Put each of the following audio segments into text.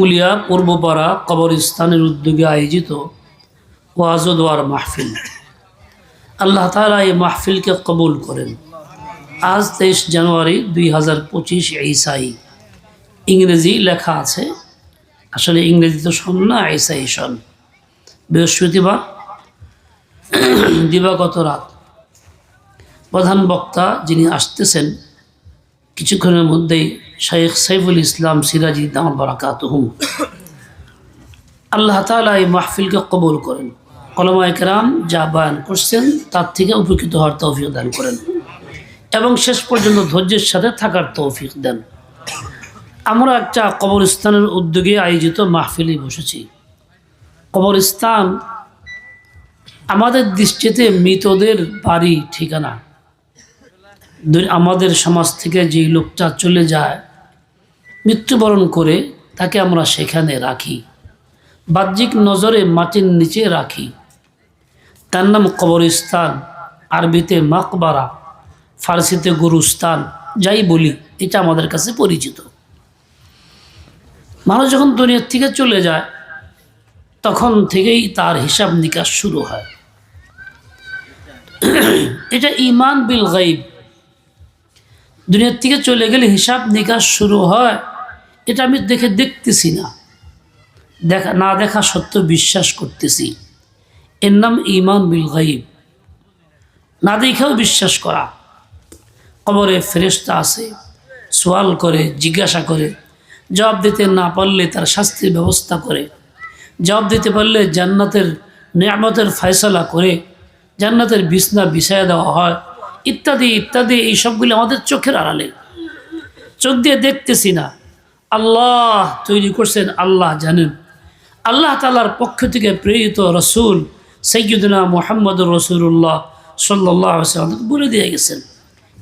মুলিয়া পূর্বপাড়া কবরস্থানের উদ্যোগে আয়োজিত ওয়াজদোয়ার মাহফিল। আল্লাহ তালা এই মাহফিলকে কবুল করেন। আজ তেইশ জানুয়ারি দুই হাজার পঁচিশ ঈসাই। ইংরেজি লেখা আছে। আসলে ইংরেজি তো শোন না, ঈসাই শোন বৃহস্পতিবার দিবাগত রাত। প্রধান বক্তা যিনি আসতেছেন, কিছুক্ষণের মধ্যেই শেখ সাইফুল ইসলাম সিরাজি দাম বারাকাতহুম। আল্লাহ তালা এই মাহফিলকে কবুল করেন। কলমা একরাম যা বয়ান করছেন, তার থেকে উপকৃত হওয়ার তৌফিক দান করেন। এবং শেষ পর্যন্ত ধৈর্যের সাথে থাকার তৌফিক দেন। আমরা একটা কবরস্থানের উদ্যোগে আয়োজিত মাহফিলে বসেছি। কবরস্থান আমাদের দৃষ্টিতে মৃতদের বাড়ি ঠিকানা। আমাদের সমাজ থেকে যেই লোকটা চলে যায় মৃত্যুবরণ করে তাকে আমরা সেখানে রাখি। বাহ্যিক নজরে মাটির নিচে রাখি। তার নাম কবরস্থান, আরবিতে মাকবারা, ফার্সিতে গুরুস্থান, যাই বলি, এটা আমাদের কাছে পরিচিত। মানুষ যখন দুনিয়ার থেকে চলে যায়, তখন থেকেই তার হিসাব নিকাশ শুরু হয়। এটা ইমান বিল গাইব দুনিয়ার থেকে চলে গেলে হিসাব নিকাশ শুরু হয় এটা আমি দেখে দেখতেছি না। দেখা না দেখা সত্য বিশ্বাস করতেছি। এর নাম ইমান বিল গাইব না দেখেও বিশ্বাস করা। কবরে ফেরেস্তা আছে সোয়াল করে, জিজ্ঞাসা করে, জবাব দিতে না পারলে তার শাস্তির ব্যবস্থা করে। জবাব দিতে পারলে জান্নাতের নিয়ামতের ফয়সলা করে, জান্নাতের বিছনা বিছায় দেওয়া হয়। ইত্যাদি ইত্যাদি, এই সবগুলি আমাদের চোখের আড়ালে। চোখ দিয়ে দেখতেছি না। আল্লাহ তৈরি করছেন আল্লাহ জানেন। আল্লাহ তালার পক্ষ থেকে প্রেরিত রসুল সৈয়দনা মোহাম্মদ রসুল্লাহ সাল্লাহ বলে দিয়ে গেছেন।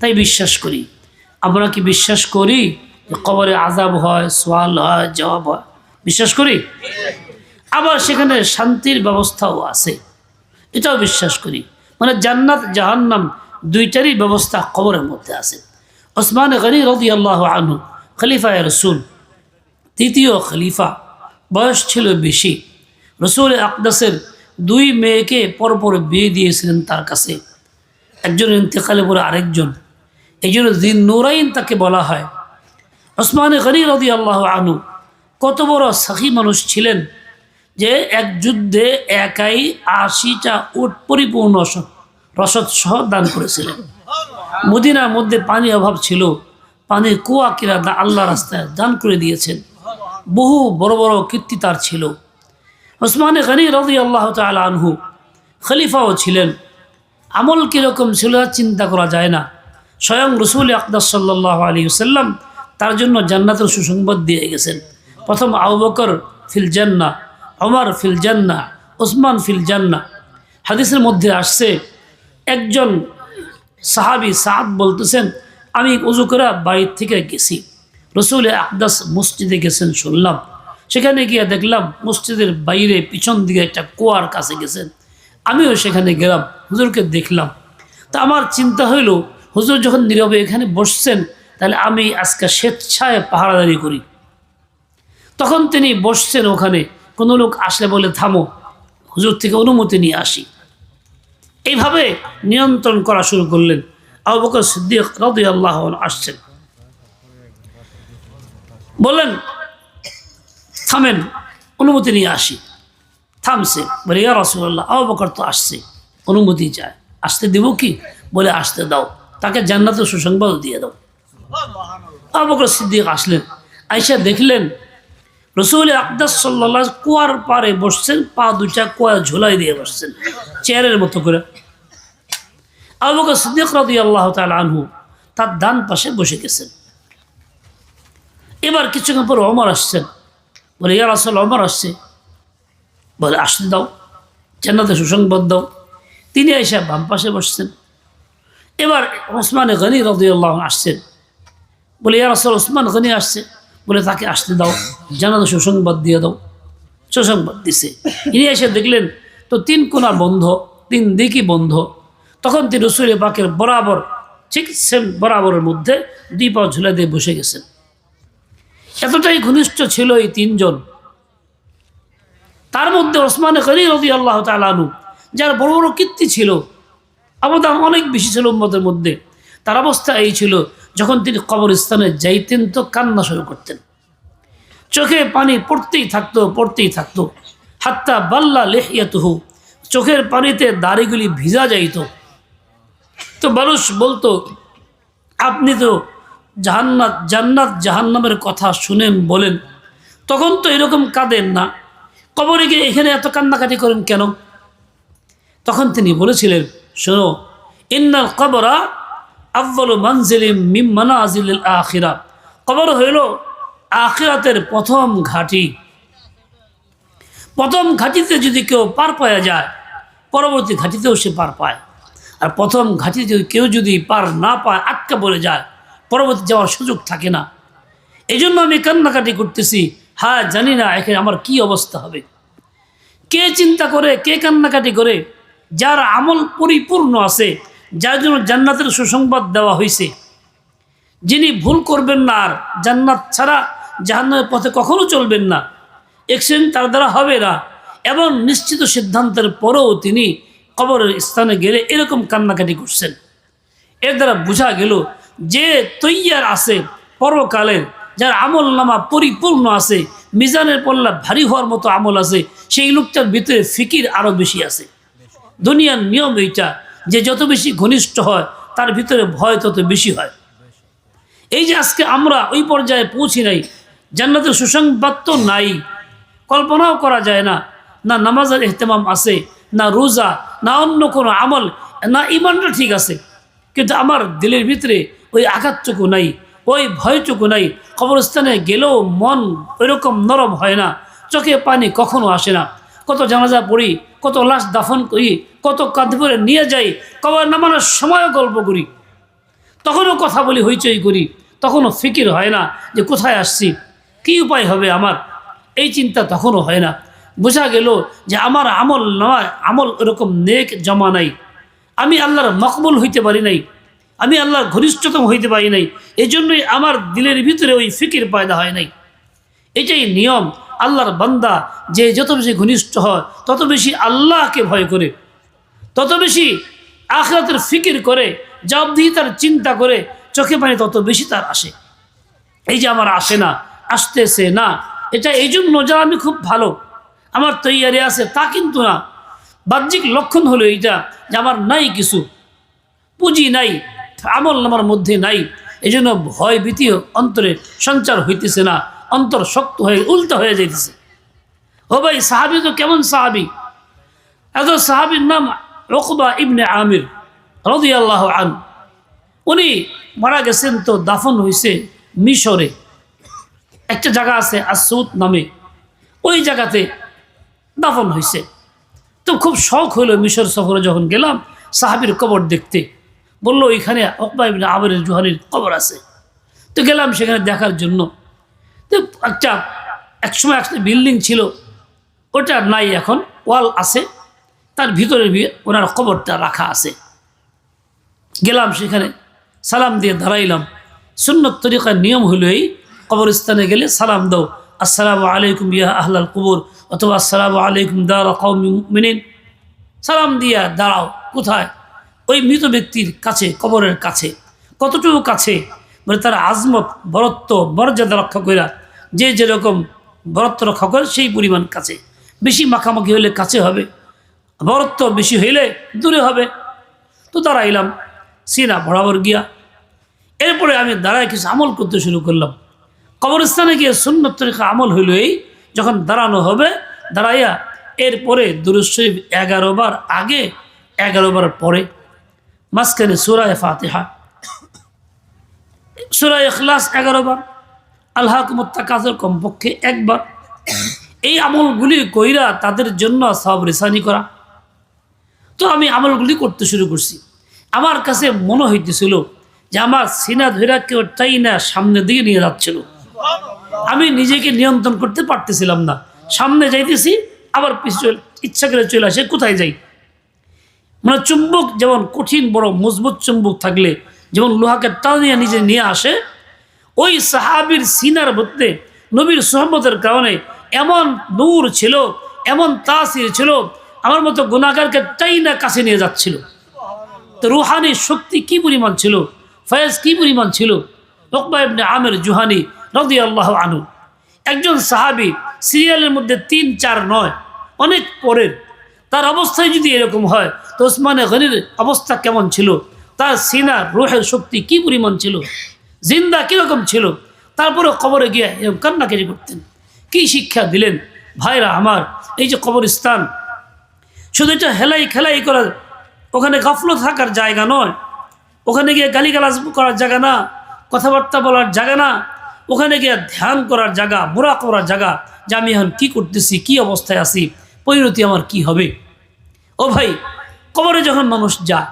তাই বিশ্বাস করি, আমরা কি বিশ্বাস করি যে কবরে আজাব হয়, সোয়াল হয়, জবাব হয়? বিশ্বাস করি? আবার সেখানে শান্তির ব্যবস্থাও আছে। এটাও বিশ্বাস করি। মানে জান্নাত, জাহান্নাম দুইটারই ব্যবস্থা কবরের মধ্যে আছে। ওসমান গনি রদি আল্লাহ আনু খলিফা রসুল তৃতীয় খলিফা। বয়স ছিল বেশি। রসুল আকদাসের দুই মেয়েকে পরপর বিয়ে দিয়েছিলেন তার কাছে। একজন ইন্তেকালে পরে আরেকজন। এই জন্য দিন নুরাইন তাকে বলা হয়। ওসমান গনি রদি আল্লাহ আনু কত বড় সাখী মানুষ ছিলেন যে এক যুদ্ধে একাই আশিটা উট পরিপূর্ণ রসদ সহ দান করেছিলেন। মদিনার মধ্যে পানি অভাব ছিল। পানির কুয়া কিরা আল্লাহ রাস্তায় দান করে দিয়েছেন। বহু বড় বড় কীর্তি তার ছিল। ওসমানে গনি রদি আল্লাহ আনহু খলিফাও ছিলেন। আমল কীরকম ছিল চিন্তা করা যায় না। স্বয়ং রসুল আকদাস সাল্লাহ আলী সাল্লাম তার জন্য জান্নাতের সুসংবাদ দিয়ে গেছেন। প্রথম আবু বকর ফিল জান্না অমর ফিল জান্না ওসমান ফিল জান্না হাদিসের মধ্যে আসছে, একজন সাহাবি সাদ বলতেছেন, আমি উজু করা বাড়ির থেকে গেছি। রসুল আকদাস মসজিদে গেছেন, শুনলাম। সেখানে গিয়ে দেখলাম মসজিদের বাইরে পিছন দিকে একটা কুয়ার কাছে গেছেন। আমিও সেখানে গেলাম, হুজুরকে দেখলাম। তা আমার চিন্তা হইল, হুজুর যখন নীরবে এখানে বসছেন, তাহলে আমি আজকে স্বেচ্ছায় পাহারাদারি করি। তখন তিনি বসছেন ওখানে, কোনো লোক আসলে বলে, থামো, হুজুর থেকে অনুমতি নিয়ে আসি। এইভাবে নিয়ন্ত্রণ করা শুরু করলেন। আবু সিদ্দিক রদি আল্লাহ আসছেন। বললেন, থামেন, অনুমতি নিয়ে আসি। থামছে। বলে, ইয়া রসুল্লাহ আবু বকর তো আসছে, অনুমতি চায়। আসতে দিব কি? বলে, আসতে দাও। তাকে জান্নাতের সুসংবাদ দিয়ে দাও। আবু বকর সিদ্দিক আসলেন। আইসা দেখলেন, রসুল আকদাস সাল্লাহ কুয়ার পারে বসছেন, পা দুটা কুয়া ঝোলাই দিয়ে বসছেন, চেয়ারের মতো করে। আবু বকর সিদ্দিক রাদি আল্লাহ তাল আনহু তার ডান পাশে বসে গেছেন। এবার কিছুক্ষণ পর অমর আসছেন বলে ইয়ার আসল অমর আসছে। বলে, আসতে দাও। জান্নাতে সুসংবাদ দাও। তিনি এসে বাম পাশে বসছেন। এবার ওসমানে গনি রদিউল্লাহ আসছেন। বলে ইয়ার আসল ওসমান গনি আসছে। বলে, তাকে আসতে দাও। জানাতে সুসংবাদ দিয়ে দাও। সুসংবাদ দিছে। ইনি এসে দেখলেন, তো তিন কোনা বন্ধ, তিন দিকই বন্ধ। তখন তিনি রসুল পাকের বরাবর, ঠিক সেম বরাবরের মধ্যে দুই পা ঝুলে দিয়ে বসে গেছেন। এতটাই ঘনিষ্ঠ ছিল এই তিনজন। তার মধ্যে ওসমান করি রদি আল্লাহ তালানু যার বড় বড় কীর্তি ছিল, অবদান অনেক বেশি ছিল উম্মদের মধ্যে। তার অবস্থা এই ছিল, যখন তিনি কবরস্থানে যাইতেন তো কান্না শুরু করতেন। চোখে পানি পড়তেই থাকতো পড়তেই থাকতো। হাত্তা বাল্লা লেহিয়াতুহু, চোখের পানিতে দাড়িগুলি ভিজা যাইত। তো মানুষ বলতো, আপনি তো জাহান্নাত, জান্নাত জাহান্নামের কথা শুনেন বলেন, তখন তো এরকম কাঁদেন না। কবরে গিয়ে এখানে এত কান্নাকাটি করেন কেন? তখন তিনি বলেছিলেন, শোনো, ইন্নাল কবরা আব্বাল মানজিলিম মিম্মানা আজিল আখিরা। কবর হইল আখিরাতের প্রথম ঘাঁটি। প্রথম ঘাঁটিতে যদি কেউ পার পাওয়া যায়, পরবর্তী ঘাঁটিতেও সে পার পায়। আর প্রথম ঘাঁটিতে কেউ যদি পার না পায়, আটকা পড়ে যায় পরবর্তী যাওয়ার সুযোগ থাকে না। এই জন্য আমি কান্নাকাটি করতেছি হ্যাঁ জানি না, এখানে আমার কি অবস্থা হবে? কে চিন্তা করে, কে কান্নাকাটি করে? যার আমল পরিপূর্ণ আছে, যার জন্য জান্নাতের সুসংবাদ দেওয়া হয়েছে যিনি ভুল করবেন না, আর জান্নাত ছাড়া জাহান্নামের পথে কখনো চলবেন না। এক্সিডেন্ট তার দ্বারা হবে না, এবং নিশ্চিত সিদ্ধান্তের পরেও তিনি কবরের স্থানে গেলে এরকম কান্নাকাটি করছেন। এর দ্বারা বোঝা গেল যে তৈয়ার আছে পরকালের যার আমল নামা পরিপূর্ণ আছে, মিজানের পল্লা ভারী হওয়ার মতো আমল আছে, সেই লোকটার ভিতরে ফিকির আরও বেশি আছে। দুনিয়ার নিয়ম এইটা যে যত বেশি ঘনিষ্ঠ হয়, তার ভিতরে ভয় তত বেশি হয়। এই যে আজকে আমরা ওই পর্যায়ে পৌঁছি নাই, জান্নাতের সুসংবাদ তো নাই, কল্পনাও করা যায় না না নামাজের এহতেমাম আছে, না রোজা, না অন্য কোনো আমল, না ইমানটা ঠিক আছে, কিন্তু আমার দিলের ভিতরে ওই আঘাতটুকু নাই, ওই ভয়টুকু নাই। কবরস্থানে গেলেও মন ওইরকম নরম হয় না, চোখে পানি কখনো আসে না। কত জানাজা পড়ি, কত লাশ দাফন করি, কত কাঁধে করে নিয়ে যাই, কবর নামানোর সময়ও গল্প করি। তখনও কথা বলি, হইচই করি। তখনও ফিকির হয় না যে কোথায় আসছি, কী উপায় হবে আমার? এই চিন্তা তখনও হয় না। বোঝা গেল যে আমার আমল নয়, আমল এরকম নেক জমা নাই। আমি আল্লাহর মকবুল হইতে পারি নাই। আমি আল্লাহর ঘনিষ্ঠতম হইতে পারি নাই। এই জন্যই আমার দিলের ভিতরে ওই ফিকির পয়দা হয় নাই। এটাই নিয়ম আল্লাহর বান্দা যে যত বেশি ঘনিষ্ঠ হয়, তত বেশি আল্লাহকে ভয় করে। তত বেশি আখরাতের ফিকির করে জবাবদিহিতার চিন্তা করে, চোখে পানি তত বেশি তার আসে। এই যে আমার আসে না, আসতেছে না, এটা এই জন্য যা আমি খুব ভালো। আমার তৈয়ারি আছে তা কিন্তু না। বাহ্যিক লক্ষণ হলো এইটা যে আমার নাই কিছু। পুঁজি নাই। আমল আমার মধ্যে নাই। এই জন্য ভয় ভীতি অন্তরে সঞ্চার হইতেছে না, অন্তর শক্ত হয়ে উল্টা হয়ে যাইতেছে। ও ভাই, সাহাবি তো কেমন সাহাবি? এত সাহাবির নাম রকবা ইবনে আমির রদি আল্লাহ আন উনি মারা গেছেন তো দাফন হয়েছে মিশরে। একটা জায়গা আছে আসুদ নামে। ওই জায়গাতে দাফন হয়েছে তো খুব শখ হইল মিশর সফরে যখন গেলাম সাহাবির কবর দেখতে। বলল, ওইখানে অকবা ইবনে আমিরের জুহানির কবর আছে। তো গেলাম সেখানে দেখার জন্য। তো একটা একসময় একটা বিল্ডিং ছিল, ওটা নাই এখন, ওয়াল আছে, তার ভিতরে ওনার কবরটা রাখা আছে। গেলাম সেখানে, সালাম দিয়ে দাঁড়াইলাম। সুন্নত তরিকার নিয়ম হলো এই, কবরস্থানে গেলে সালাম দাও, আসসালামু আলাইকুম ইয়া আহলাল কুবুর অথবা আসসালামু আলাইকুম দারা কৌমি মিনিন সালাম দিয়া দাঁড়াও, কোথায়? ওই মৃত ব্যক্তির কাছে, কবরের কাছে, কতটুকু কাছে? মানে তার আজমত, বরত্ব, মর্যাদা রক্ষা করা যে যেরকম বরত্ব রক্ষা করে সেই পরিমাণ কাছে। বেশি মাখামাখি হলে কাছে হবে, বরত্ব বেশি হইলে দূরে হবে। তো দাঁড়াইলাম, সিনা বরাবর গিয়া। এরপরে আমি দাঁড়ায় কিছু আমল করতে শুরু করলাম। কবরস্থানে গিয়ে সুন্নত তরিকা আমল হইল এই, যখন দাঁড়ানো হবে, দাঁড়াইয়া এরপরে দুরুদ শরীফ এগারো বার আগে, এগারো বার পরে মাঝখানে সুরায় ফাতেহা। সুরায় এখলাস এগারো বার আল্লাহ কুমত্তাকাজের কমপক্ষে একবার এই আমলগুলি কইরা তাদের জন্য সব রেসানি করা। তো আমি আমলগুলি করতে শুরু করছি। আমার কাছে মনে হইতেছিল যে আমার সিনা ধৈরা কেউ টাই না সামনের দিকে নিয়ে যাচ্ছিল। আমি নিজেকে নিয়ন্ত্রণ করতে পারতেছিলাম না। সামনে যাইতেছি, আবার পিছু ইচ্ছা করে চলে আসে, কোথায় যাই? মানে চুম্বক যেমন কঠিন, বড় মজবুত চুম্বক থাকলে, যেমন লোহাকে টানিয়ে নিজে নিয়ে আসে, ওই সাহাবির সিনার মধ্যে নবীর সহমতের কারণে এমন নূর ছিল, এমন তাসির ছিল, আমার মতো গুণাগারকে টাই না কাছে নিয়ে যাচ্ছিল। তো রুহানি শক্তি কি পরিমাণ ছিল? ফয়েজ কি পরিমাণ ছিল? ইবনে আমের জুহানি রদি আল্লাহ আনু একজন সাহাবি সিরিয়ালের মধ্যে তিন, চার, নয়, অনেক পরের তার অবস্থায় যদি এরকম হয়, তো ওসমানে গনির অবস্থা কেমন ছিল? তার সিনার রোহের শক্তি কি পরিমাণ ছিল? জিন্দা কীরকম ছিল? তারপরে কবরে গিয়ে এরকম কান্নাকারি করতেন। কি শিক্ষা দিলেন ভাইরা আমার? এই যে কবরস্থান, শুধু এটা হেলাই খেলাই করার, ওখানে গাফলো থাকার জায়গা নয়। ওখানে গিয়ে গালিগালাজ করার জায়গা না, কথাবার্তা বলার জায়গা না, ওখানে গিয়ে ধ্যান করার জায়গা মোরা করার জায়গা যে আমি এখন কী করতেছি, কী অবস্থায় আছি? পরিণতি আমার কি হবে? ও ভাই, কবরে যখন মানুষ যায়,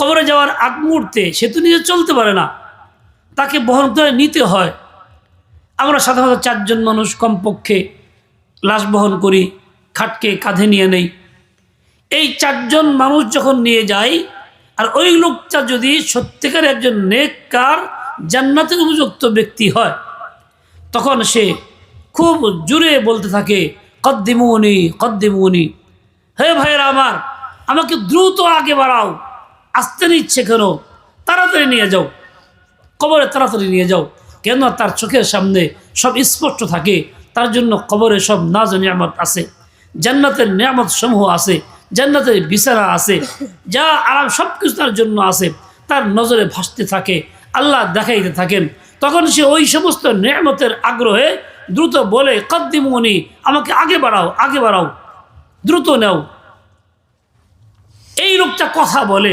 কবরে যাওয়ার আগ মুহূর্তে সে তো নিজে চলতে পারে না। তাকে বহন করে নিতে হয়। আমরা সাধারণত চারজন মানুষ কমপক্ষে লাশ বহন করি, খাটকে কাঁধে নিয়ে নেই। এই চারজন মানুষ যখন নিয়ে যায়, আর ওই লোকটা যদি সত্যিকার একজন নেককার, জান্নাতের উপযুক্ত ব্যক্তি হয়, তখন সে খুব জোরে বলতে থাকে কদ্দিমুনি কদ্দিমুনি। হে ভাইয়েরা আমার, আমাকে দ্রুত আগে বাড়াও। আসতে নিচ্ছে কেন? তাড়াতাড়ি নিয়ে যাও। কবরে তাড়াতাড়ি নিয়ে যাও। কেন তার চোখের সামনে সব স্পষ্ট থাকে। তার জন্য কবরে সব নাজ নিয়ামত আছে। জান্নাতের নিয়ামত সমূহ আছে। জান্নাতের বিছানা আছে। যা আরাম সব কিছু তার জন্য আছে। তার নজরে ভাসতে থাকে। আল্লাহ দেখাইতে থাকেন। তখন সে ওই সমস্ত নিয়ামতের আগ্রহে দ্রুত বলে, কদ্দিমনি, আমাকে আগে বাড়াও আগে বাড়াও, দ্রুত নেও। এই লোকটা কথা বলে,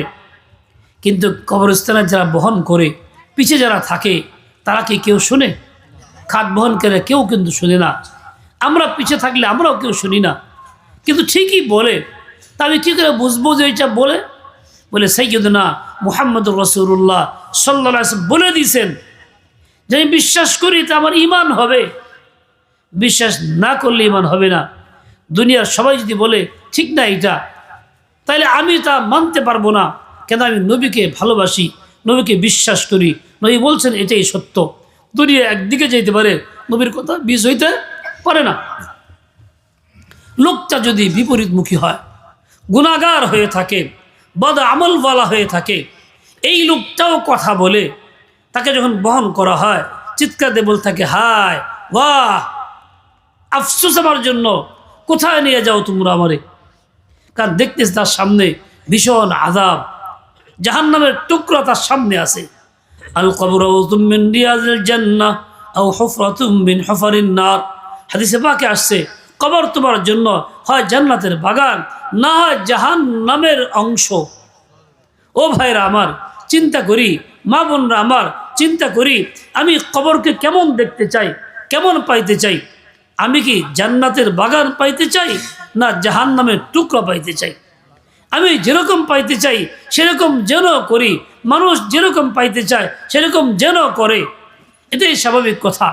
কিন্তু কবরস্থানে যারা বহন করে, পিছে যারা থাকে, তারা কি কেউ শুনে? খাট বহন করে কেউ কিন্তু শুনে না। আমরা পিছে থাকলে আমরাও কেউ শুনি না। কিন্তু ঠিকই বলে, তা আমি কী করে বুঝব যে এটা বলে? বলে না মুহাম্মদ রসুল্লাহ সাল্লা বলে দিয়েছেন, যে আমি বিশ্বাস করি তা আমার ইমান হবে। বিশ্বাস না করলে ইমান হবে না। দুনিয়ার সবাই যদি বলে, ঠিক না এটা। তাহলে আমি তা মানতে পারব না। কেন আমি নবীকে ভালোবাসি, নবীকে বিশ্বাস করি। নবী বলছেন, এটাই সত্য। দুনিয়া একদিকে যেতে পারে, নবীর কথা বিষ হইতে পারে না। লোকটা যদি বিপরীতমুখী হয় গুণাগার হয়ে থাকে, বদ আমলওয়ালা হয়ে থাকে, এই লোকটাও কথা বলে, তাকে যখন বহন করা হয়, চিৎকার দিয়ে থাকে, হায়, বাহ! আফসোস আমার জন্য। কোথায় নিয়ে যাও তোমরা আমারে? কারণ দেখতেছ তার সামনে ভীষণ আজাব জাহান নামের টুকরা তার সামনে আছে। আল কবর বিন হফারিন নার। হাদিসে পাকে আসছে, কবর তোমার জন্য হয় জান্নাতের বাগান, না হয় জাহান নামের অংশ। ও ভাইরা আমার, চিন্তা করি, মা বোনরা আমার, চিন্তা করি, আমি কবরকে কেমন দেখতে চাই, কেমন পাইতে চাই? আমি কি জান্নাতের বাগান পাইতে চাই না জাহান নামের টুকরা পাইতে চাই? আমি যেরকম পাইতে চাই, সেরকম যেন করি। মানুষ যেরকম পাইতে চায়, সেরকম যেন করে। এটাই স্বাভাবিক কথা।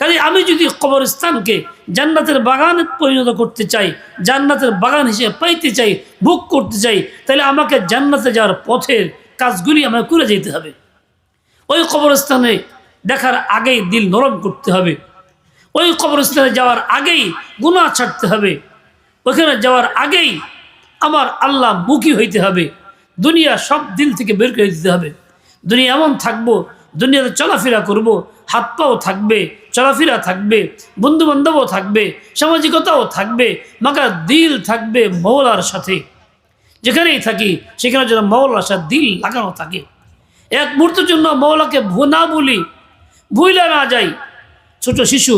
কাজে আমি যদি কবরস্থানকে জান্নাতের বাগানে পরিণত করতে চাই, জান্নাতের বাগান হিসেবে পাইতে চাই বুক করতে চাই, তাহলে আমাকে জান্নাতে যাওয়ার পথের কাজগুলি আমাকে করে যেতে হবে। ওই কবরস্থানে দেখার আগেই দিল নরম করতে হবে। ওই কবরস্থানে যাওয়ার আগেই গুণা ছাড়তে হবে। ওখানে যাওয়ার আগেই আমার আল্লাহ মুখী হইতে হবে। দুনিয়া সব দিল থেকে বের করে দিতে হবে। দুনিয়া এমন থাকব, দুনিয়াতে চলাফেরা করব, হাত পাও থাকবে, চলাফেরা থাকবে বন্ধু বান্ধবও থাকবে, সামাজিকতাও থাকবে মাকা দিল থাকবে মৌলার সাথে। যেখানেই থাকি, সেখানে যেন মৌলার সাথে দিল লাগানো থাকে। এক মুহূর্তের জন্য মৌলাকে না বলি, ভুইলা না যাই, ছোট শিশু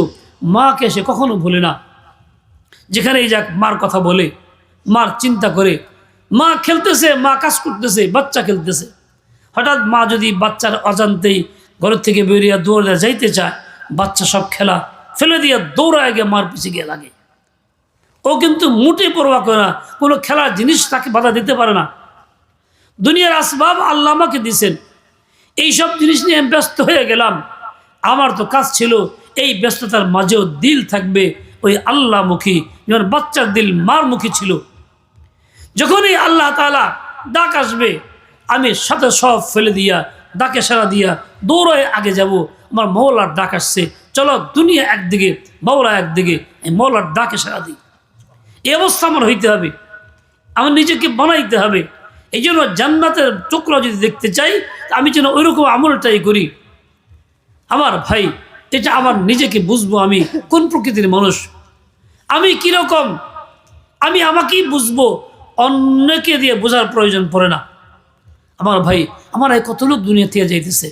মাকে সে কখনো ভুলে না। যেখানেই যাক, মার কথা বলে, মার চিন্তা করে, মা খেলতেছে, মা কাজ করতেছে, বাচ্চা খেলতেছে। হঠাৎ মা যদি বাচ্চার অজান্তেই ঘরের থেকে বেরিয়ে দৌড়ে যাইতে চায়, বাচ্চা সব খেলা ফেলে দিয়ে দৌড়ায় গিয়ে মার পিছিয়ে গিয়ে লাগে। ও কিন্তু মুটে পরোয়া করে না, কোনো খেলার জিনিস তাকে বাধা দিতে পারে না। দুনিয়ার আসবাব আল্লাহ আমাকে দিছেন এইসব জিনিস নিয়ে আমি ব্যস্ত হয়ে গেলাম। আমার তো কাজ ছিল এই ব্যস্ততার মাঝেও দিল থাকবে ওই আল্লাহমুখী। যেমন বাচ্চার দিল মারমুখী ছিল, যখনই আল্লাহ তালা ডাক আসবে, আমি সাথে সব ফেলে দিয়া, ডাকে সারা দিয়া দৌড়ায় আগে যাব। আমার মৌলার ডাক আসছে, চলো দুনিয়া একদিকে মৌলা একদিকে, এই মৌলার ডাকে সারা দিই। এই অবস্থা আমার হইতে হবে। আমার নিজেকে বানাইতে হবে। এই জন্য জান্নাতের টুকরা যদি দেখতে চাই, আমি যেন ওইরকম আমলটাই করি। আমার ভাই এটা আমার নিজেকে বুঝব আমি, কোন প্রকৃতির মানুষ? আমি কীরকম আমি আমাকেই বুঝব। অন্যকে দিয়ে বোঝার প্রয়োজন পড়ে না। আমার ভাই, আমার এই কত লোক দুনিয়া থেকে যাইতেছে।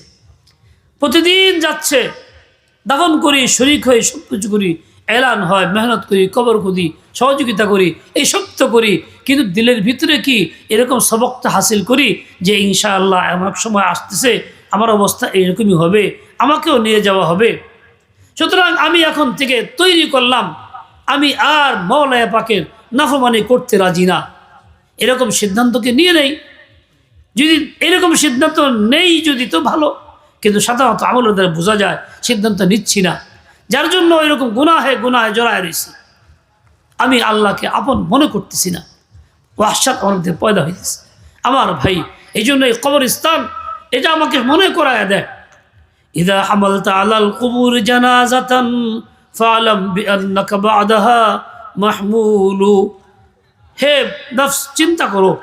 প্রতিদিন যাচ্ছে। দাফন করি, শরিক হয়ে সব কিছু করি, এলান হয়, মেহনত করি, কবর করি সহযোগিতা করি, এই তো করি। কিন্তু দিলের ভিতরে কি এরকম সবকটা হাসিল করি যে ইনশাআল্লাহ এমন সময় আসতেছে, আমার অবস্থা এইরকমই হবে, আমাকেও নিয়ে যাওয়া হবে। সুতরাং আমি এখন থেকে তৈরি করলাম, আমি আর মৌলায়া পাকের নাফরমানি করতে রাজি না। এরকম সিদ্ধান্তকে নিয়ে নেই? যদি এরকম সিদ্ধান্ত নেই যদি তো ভালো, কিন্তু সাধারণত আমলের দ্বারা বোঝা যায় সিদ্ধান্ত নিচ্ছি না। যার জন্য এরকম গুনাহে গুনাহে জড়ায় রয়েছি। আমি আল্লাহকে আপন মনে করতেছি না। ওয়াসাত আমার মধ্যে পয়দা হইতেছে। আমার ভাই, এই জন্য এই কবরস্থান, এটা আমাকে মনে করায় দেয়। ইদা হামালতা আলাল কুবুর জানাজাতান ফালাম বিআন্নাকা বাদাহা মাহমুলু। হে নফস, চিন্তা করো।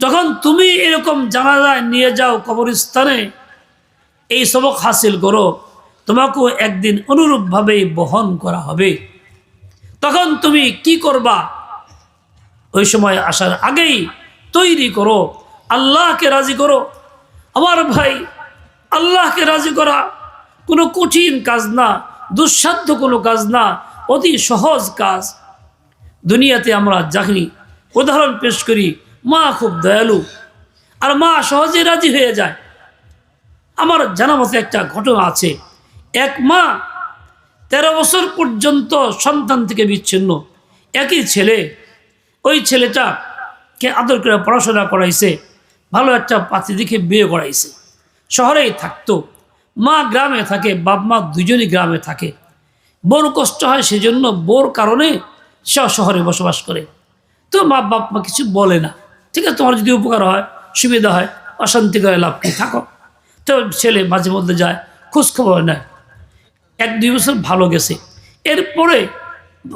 যখন তুমি এরকম জানাজায় নিয়ে যাও কবরস্থানে, এই সবক হাসিল করো। তোমাকেও একদিন অনুরূপভাবেই বহন করা হবে। তখন তুমি কি করবা? ওই সময় আসার আগেই তৈরি করো। আল্লাহকে রাজি করো। আমার ভাই আল্লাহকে রাজি করা কোনো কঠিন কাজ না, দুঃসাধ্য কোনো কাজ না, অতি সহজ কাজ। দুনিয়াতে আমরা জানি উদাহরণ পেশ করি, মা খুব দয়ালু, আর মা সহজে রাজি হয়ে যায়। আমার জানা মতে একটা ঘটনা আছে। এক মা তেরো বছর পর্যন্ত সন্তান থেকে বিচ্ছিন্ন। একই ছেলে, ওই ছেলেটাকে আদর করে পড়াশোনা করাইছে, ভালো একটা পাত্রী দেখে বিয়ে করাইছে। শহরেই থাকতো। মা গ্রামে থাকে, বাপ মা দুজনই গ্রামে থাকে। বোর কষ্ট হয় সেজন্য বোর কারণে সে শহরে বসবাস করে। তো মা বাপ মা কিছু বলে না। ঠিক আছে, তোমার যদি উপকার হয়, সুবিধা হয়, অশান্তি করে লাভ কি থাকো। তো ছেলে মাঝে মধ্যে যায়, খোঁজখবর নেয়। এক দুই বছর ভালো গেছে। এরপরে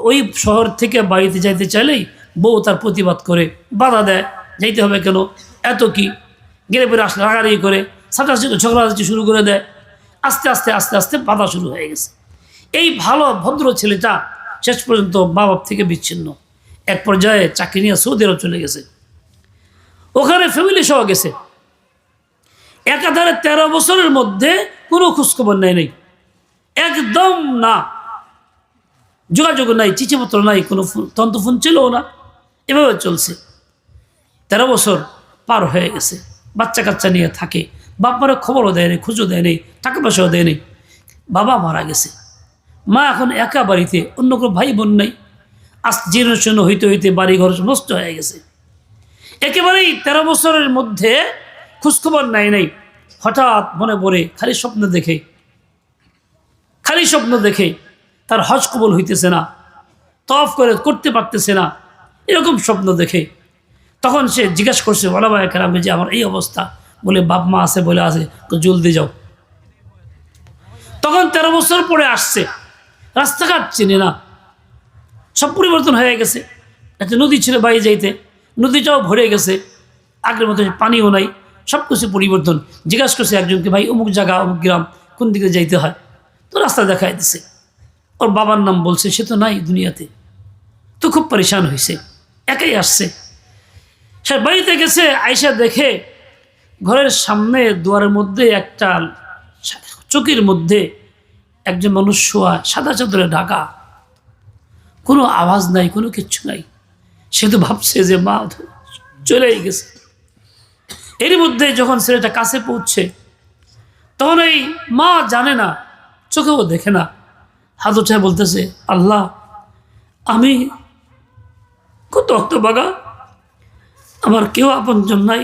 ওই শহর থেকে বাড়িতে যাইতে চাইলেই বউ তার প্রতিবাদ করে, বাধা দেয়, যাইতে হবে কেন? এত কি? গেলে পরে আসলে রাগারাগি করে সাঁটাশি ঝগড়াঝাটি শুরু করে দেয়। আস্তে আস্তে আস্তে আস্তে বাধা শুরু হয়ে গেছে। এই ভালো, ভদ্র ছেলেটা শেষ পর্যন্ত মা বাপ থেকে বিচ্ছিন্ন। এক পর্যায়ে চাকরি নিয়ে সৌদি আরব চলে গেছে। ওখানে ফ্যামিলি সহ গেছে। একাধারে তেরো বছরের মধ্যে কোনো খোঁজখবর নেয় নেই। একদম না। যোগাযোগ নাই, চিঠিপত্র নাই, কোনো ফোন- তখন তো ফোন ছিলও না। এভাবে চলছে। তেরো বছর পার হয়ে গেছে। বাচ্চা কাচ্চা নিয়ে থাকে। বাপারে খবরও দেয়নি খুঁজও দেয়নি, টাকা পয়সাও দেয়নি। বাবা মারা গেছে। মা এখন একা বাড়িতে, অন্য কোনো ভাই বোন নাই। আজ জীর্ণ হইতে হইতে বাড়ি ঘর নষ্ট হয়ে গেছে। একেবারেই তেরো বছরের মধ্যে খোঁজখবর নাই নাই। হঠাৎ মনে পড়ে, খালি স্বপ্ন দেখে। খালি স্বপ্ন দেখে, তার হজ কবল হইতেছে না। তফ করে, করতে পারতেছে না। এরকম স্বপ্ন দেখে। তখন সে জিজ্ঞাসা করছে ওলামা কেরামে, যে আমার এই অবস্থা। বলে, বাপ মা আছে বলে আছে জলদি যাও। তখন তেরো বছর পরে আসছে। রাস্তাঘাট চিনে না। সব পরিবর্তন হয়ে গেছে। একটা নদী ছিল বাইরে যাইতে। নদীটাও ভরে গেছে। আগের মতো পানিও নাই। সব কিছু পরিবর্তন। জিজ্ঞাসা করছে একজনকে, ভাই, অমুক জায়গা, অমুক গ্রাম, কোন দিকে যাইতে হয়? তো রাস্তা দেখাই দিছে। ওর বাবার নাম বলছে, সে তো নাই দুনিয়াতে। তো খুব পরেশান হয়েছে একাই আসছে। সে বাড়িতে গেছে আয়সা দেখে ঘরের সামনে দুয়ারের মধ্যে একটা চকির মধ্যে একজন মানুষ শোয়া, সাদা চাদরে ঢাকা। কোনো আওয়াজ নাই, কোনো কিচ্ছু নাই। সে তো ভাবছে যে, মা চলেই গেছে। এর মধ্যে যখন ছেলেটা কাছে পৌঁছছে তখন এই মা জানে না, চোখেও দেখে না। হাত উঠে বলতেছে, আল্লাহ, আমি কত বাগা। আমার কেউ আপনজন নাই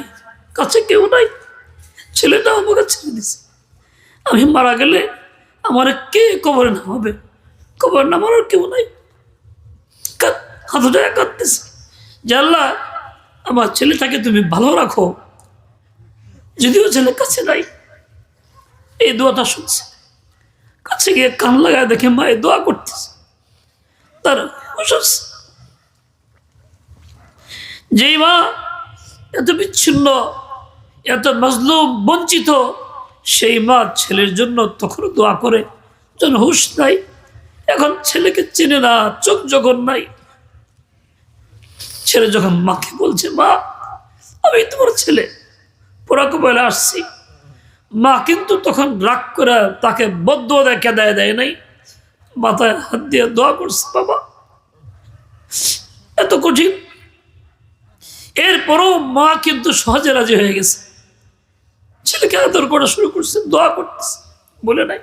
কাছে কেউ নাই। ছেলেটা আমাকে ছেড়ে দিছে আমি মারা গেলে আমার কে কবর না হবে কবর না আমার কেউ নাই। কাঁদ- হাত উঠে কাঁদতেছে। যে আল্লাহ, আমার ছেলেটাকে তুমি ভালো রাখো। যদিও ছেলে কাছে নাই। এই দোয়াটা শুনছে। কাছে গিয়ে কান লাগায় দেখে মায়ে দোয়া করতেছে। তার যেই মা এত বিচ্ছিন্ন এত মজলুম, বঞ্চিত। সেই মা ছেলের জন্য তখন দোয়া করে, যেন হুশ নাই। এখন ছেলেকে চেনে না, চোখ যখন নাই। ছেলে যখন মাকে বলছে, মা, আমি তোমার ছেলে। পোড়াকে বলে আসছি। মা কিন্তু তখন রাগ করে তাকে বদ্ধ দেয় দেয় নাই। মাথায় হাত দিয়ে দোয়া করছে, বাবা, এত কঠিন। এরপরও মা কিন্তু সহজে রাজি হয়ে গেছে। ছেলেকে আদর করা শুরু করছে? দোয়া করতেছে। বলে নাই।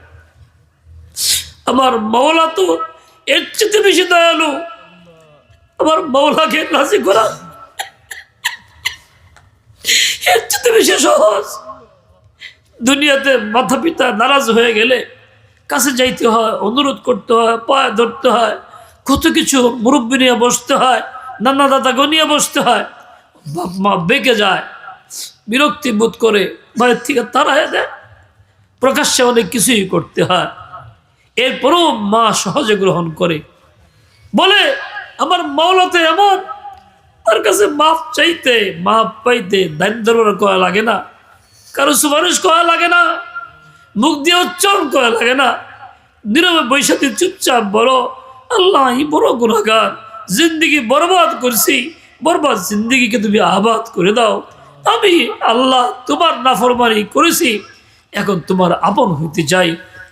আমার মৌলা তো এর চেয়ে বেশি দয়ালু। আমার মৌলাকে রাজি করা। এর চেয়ে বেশি সহজ। দুনিয়াতে মাথা পিতা নারাজ হয়ে গেলে কাছে যাইতে হয়, অনুরোধ করতে হয়, পায়ে ধরতে হয়, কত কিছু মুরব্বী নিয়ে বসতে হয়, নানা দাদা নিয়ে বসতে হয়, বাপ মা বেঁকে যায়, বিরক্তি বোধ করে বাড়ির থেকে তারা দেয় প্রকাশ্যে অনেক কিছুই করতে হয়। এরপরও মা সহজে গ্রহণ করে। বলে, আমার মাওলাতে এমন। তার কাছে মাপ চাইতে, মাপ পাইতে দারিদ্র কয়া লাগে না। কারও সুপারিশ করা লাগে না। মুখ দিয়ে উচ্চারণ করা লাগে না। নীরবে বৈশাখী চুপচাপ বলো, আল্লাহ বড় গুণাগার জিন্দিগি বরবাদ করছি। বরবাদ জিন্দিগিকে তুমি আবাদ করে দাও। আমি আল্লাহ তোমার নাফরমানি করেছি, এখন তোমার আপন হইতে চাই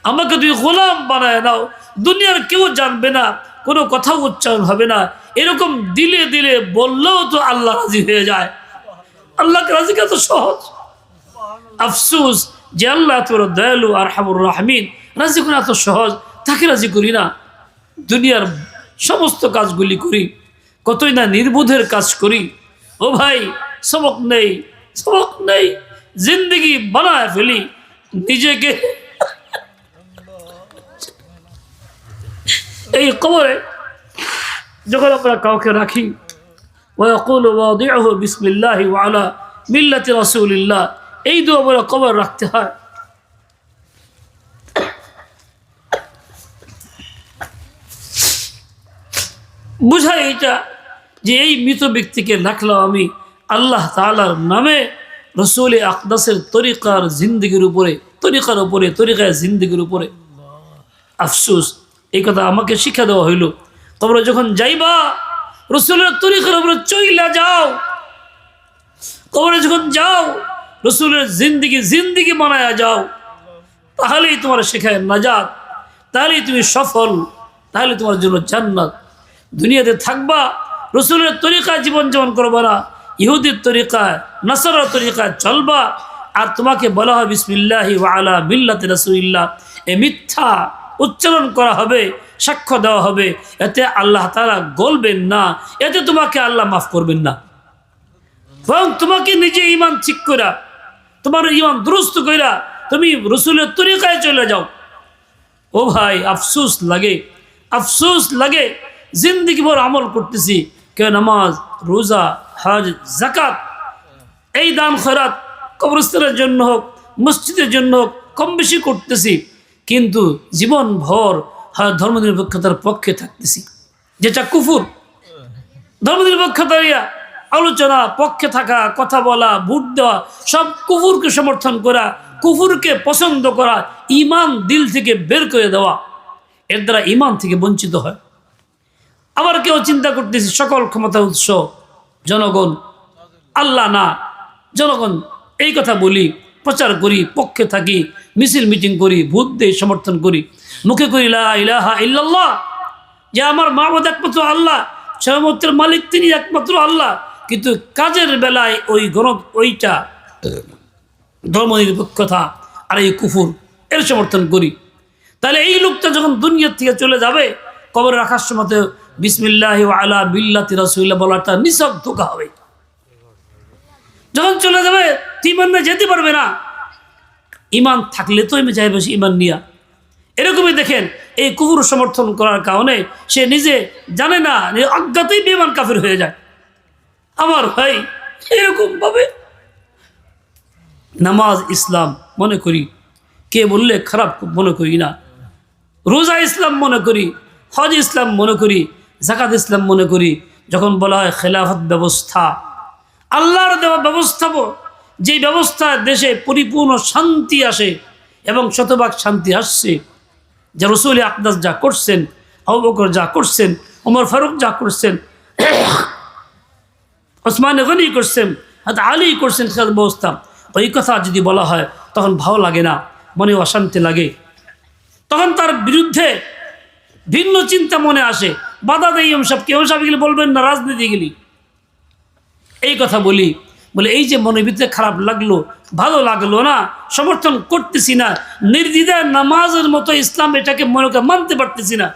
আমাকে তুমি গোলাম বানায় নাও। দুনিয়ার কেউ জানবে না, কোনো কথা উচ্চারণ হবে না। এরকম দিলে দিলে বললেও তো আল্লাহ রাজি হয়ে যায়। আল্লাহকে রাজি কত সহজ। আফসুস যে আল্লাহ তোর দয়ালু আর হামুর রাহমিন। রাজি করা এত সহজ, তাকে রাজি করি না। দুনিয়ার সমস্ত কাজগুলি করি, কতই না নির্বোধের কাজ করি। ও ভাই সবক নেই সবক নেই, জিন্দগি বানায় ফেলি, নিজেকে। এই কবরে যখন আমরা কাউকে রাখি, ওয়াকুল ওয়াদিহ বিসমিল্লাহি এই দোয়া বলে কবর রাখতে হয়। বুঝায় এটা যে এই মৃত ব্যক্তিকে রাখলাম আমি আল্লাহ তাআলার নামে রসুল আকদাসের তরিকার জিন্দগির উপরে, তরিকার উপরে, তরিকায় জিন্দগির উপরে। আফসোস, এই কথা আমাকে শিক্ষা দেওয়া হইল। তোমরা যখন যাইবা, রসুলের তরিকার উপরে চইলা যাও। কবরে যখন যাও, রসুলের জিন্দিগি জিন্দিগি বানায়া যাও, তাহলেই তোমার শেখায় নাজাত, তাহলেই তুমি সফল, তাহলে তোমার জন্য জান্নাত। দুনিয়াতে থাকবা, রসুলের তরিকায় জীবনযাপন করবা না। ইহুদির তরিকায় নাসারার তরিকায় চলবা। আর তোমাকে বলা হয়, বিসমিল্লাহি আলা মিল্লাতে রসুলিল্লাহ। এ মিথ্যা উচ্চারণ করা হবে, সাক্ষ্য দেওয়া হবে। এতে আল্লাহ তারা গলবেন না, এতে তোমাকে আল্লাহ মাফ করবেন না। বরং তোমাকে নিজে ইমান ঠিক করা তোমার ইমান দুরস্ত কইরা তুমি রসুলের তরিকায় চলে যাও। ও ভাই, আফসুস লাগে আফসুস লাগে। জিন্দিগি ভর আমল করতেছি কেউ নামাজ, রোজা হজ জাকাত এই দান খরাত কবরস্থানের জন্য হোক, মসজিদের জন্য হোক, কম বেশি করতেছি, কিন্তু জীবন ভর হয়, ধর্মনিরপেক্ষতার পক্ষে থাকতেছি। যেটা কুফুর, ধর্মনিরপেক্ষতারিয়া, আলোচনা, পক্ষে থাকা, কথা বলা, ভোট দেওয়া, সব কুফুরকে সমর্থন করা, কুফুরকে পছন্দ করা, ইমান দিল থেকে বের করে দেওয়া, এর দ্বারা ইমান থেকে বঞ্চিত হয়। আবার কেউ চিন্তা করতেছি, সকল ক্ষমতা উৎস জনগণ, আল্লাহ না। জনগণ, এই কথা বলি, প্রচার করি, পক্ষে থাকি, মিছিল মিটিং করি ভূত দেই সমর্থন করি। মুখে করি ইলাহা ইল্লাল্লাহ। যে আমার মাহমুদ একমাত্র আল্লাহ সহমতের মালিক তিনি একমাত্র আল্লাহ। কিন্তু কাজের বেলায় ওই গণ ওইটা ধর্মনিরপেক্ষতা আর এই কুফুর, এর সমর্থন করি। তাহলে এই লোকটা যখন দুনিয়ার থেকে চলে যাবে, কবর রাখার সময় বিসমিল্লাহ আলা বিল্লাতি রসুল্লাহ বলাটা নিছক ধোকা হবে। যখন চলে যাবে ইমানে যেতে পারবে না। ইমান থাকলে তো আমি চাই বেশি ইমান নিয়া। এরকমই দেখেন, এই কুকুর সমর্থন করার কারণে সে নিজে জানে না অজ্ঞাতেই বেমান কাফের হয়ে যায়। আমার ভাই এরকম ভাবে নামাজ ইসলাম মনে করি। কে বললে খারাপ মনে করি না। রোজা ইসলাম মনে করি, হজ ইসলাম মনে করি। জাকাত ইসলাম মনে করি, যখন বলা হয় খেলাফত ব্যবস্থা, আল্লাহর দেওয়া ব্যবস্থা যে ব্যবস্থা দেশে পরিপূর্ণ শান্তি আসে এবং শতভাগ শান্তি আসছে, যে রসুল আকদাস যা করছেন, আবু যা করছেন ওমর ফারুক যা করছেন, ওসমান গনি করছেন হাত আলী করছেন খেলার ব্যবস্থা, ওই কথা যদি বলা হয়, তখন ভালো লাগে না, মনে অশান্তি লাগে। তখন তার বিরুদ্ধে ভিন্ন চিন্তা মনে আসে। বাধা দেয় সব কেউ সব গেলে বলবেন না, রাজনীতি গেলি এই কথা বলি, বলে এই যে মনের ভিতরে খারাপ লাগল, ভালো লাগল না, সমর্থন করতেছি না নির্দ্বিধায় নামাজের মতো ইসলাম এটাকে মনে মানতে পারতেছি না,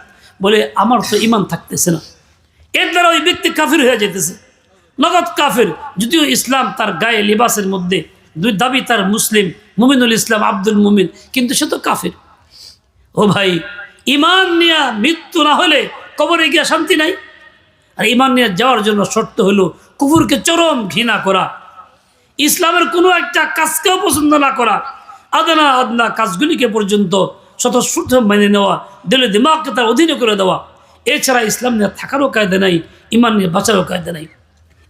বলে আমার তো ইমান থাকতেছে না। এর দ্বারা ওই ব্যক্তি কাফির হয়ে যেতেছে নগদ কাফের, যদিও ইসলাম তার গায়ে লিবাসের মধ্যে, দুই দাবি তার মুসলিম, মুমিনুল ইসলাম, আব্দুল মুমিন, কিন্তু সে তো কাফের। ও ভাই ইমান নিয়ে মৃত্যু না হলে কবরে গিয়া শান্তি নাই। আর ইমান নিয়ে যাওয়ার জন্য শর্ত হলো কুকুরকে চরম ঘৃণা করা। ইসলামের কোনো একটা কাজকেও পছন্দ না করা। আদনা আদনা কাজগুলিকে পর্যন্ত স্বতঃস্ফূর্ত মেনে নেওয়া, দিলে দিমাগকে তার অধীনে করে দেওয়া। এছাড়া ইসলাম নিয়ে থাকারও কায়দা নাই ইমান নিয়ে বাঁচারও কায়দা নাই।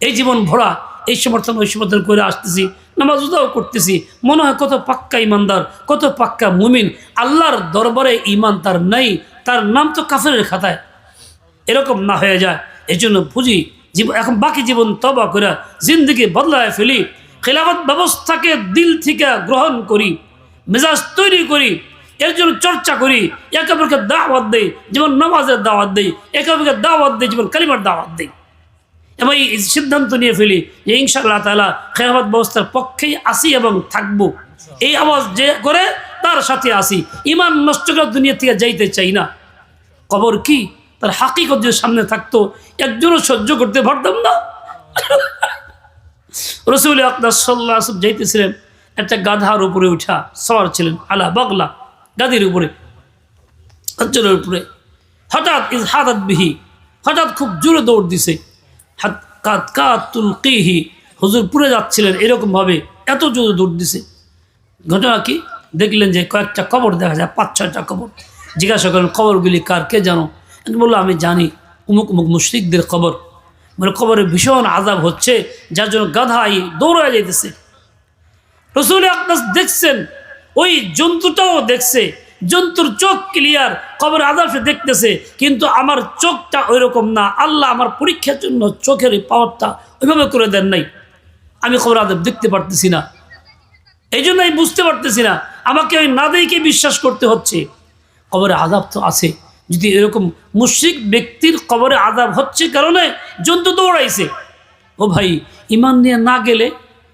এই জীবন ভরা, এই সমর্থন ওই সমর্থন করে আসতেছি, নামাজ উদাও করতেছি। মনে হয় কত পাক্কা ইমানদার কত পাক্কা মুমিন। আল্লাহর দরবারে ইমান তার নাই, তার নাম তো কাফের খাতায়। এরকম না হয়ে যায়। এই জন্য বুঝি এখন বাকি জীবন তবা করে জিন্দগি বদলায় ফেলি। খেলাফত ব্যবস্থাকে দিল থেকে গ্রহণ করি, মেজাজ তৈরি করি, এর জন্য চর্চা করি, একে অপরকে দাওয়াত দেই, যেমন নামাজের দাওয়াত দেই, একে অপরকে দাওয়াত দেই, যেমন কালিমার দাওয়াত দেই। এবং এই সিদ্ধান্ত নিয়ে ফেলি যে ইনশাআল্লাহ তালা খেলাফত ব্যবস্থার পক্ষেই আসি এবং থাকব। এই আওয়াজ যে করে তার সাথে আসি। ইমান নষ্ট করে দুনিয়া থেকে যাইতে চাই না। কবর কি? তার হাকিকত যদি সামনে থাকতো, একজনও সহ্য করতে পারতাম না। রসুল আকদার সাল্লাহ আসব যাইতেছিলেন, একটা গাধার উপরে উঠা সওয়ার ছিলেন, আলা বাগলা গাদির উপরে অঞ্চলের উপরে। হঠাৎ ইজ হাতাত বিহি, হঠাৎ খুব জোরে দৌড় দিছে। হাত কাত কাতুল কিহি, হুজুর পুরে যাচ্ছিলেন এরকমভাবে, এত জোরে দৌড় দিছে। ঘটনা কি? দেখলেন যে কয়েকটা কবর দেখা যায়, পাঁচ ছয়টা কবর। জিজ্ঞাসা করেন কবরগুলি কার, কে জানো? বলল, আমি জানি, উমুক উমুক মুশরিকদের কবর। মানে কবরে ভীষণ আজাব হচ্ছে, যার জন্য গাধাই দৌড়ায় যাইতেছে। রসুল আপনার দেখছেন, ওই জন্তুটাও দেখছে, জন্তুর চোখ ক্লিয়ার কবর আজাব সে দেখতেছে, কিন্তু আমার চোখটা ওই রকম না। আল্লাহ আমার পরীক্ষার জন্য চোখের পাওয়ারটা ওইভাবে করে দেন নাই। আমি খবর আজাব দেখতে পারতেছি না। এই জন্য আমি বুঝতে পারতেছি না, আমাকে ওই না দেখে বিশ্বাস করতে হচ্ছে। কবরে আজাব তো আছে। যদি এরকম মুশ্রিক ব্যক্তির কবরে আজাব হচ্ছে কারণে জন্তু দৌড়াইছে। ও ভাই ইমান নিয়ে না গেলে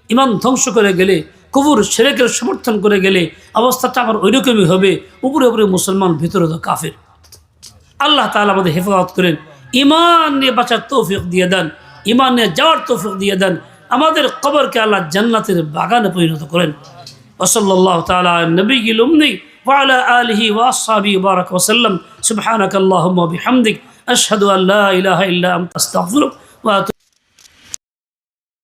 ইমান ধ্বংস করে গেলে, কবুর, সেরেকের সমর্থন করে গেলে অবস্থাটা আমার ওইরকমই হবে। উপরে উপরে মুসলমান, ভিতরে তো কাফের। আল্লাহ তাআলা আমাদের হেফাজত করেন। ইমান নিয়ে বাঁচার তৌফিক দিয়ে দেন। ইমান নিয়ে যাওয়ার তৌফিক দিয়ে দেন। আমাদের কবরকে আল্লাহ জান্নাতের বাগানে পরিণত করেন। ওসল্লাহ তালা নবী লুমনি وعلى آله وأصحابه وبارك وسلم سبحانك اللهم وبحمدك أشهد أن لا إله إلا أنت أستغفرك وأتوب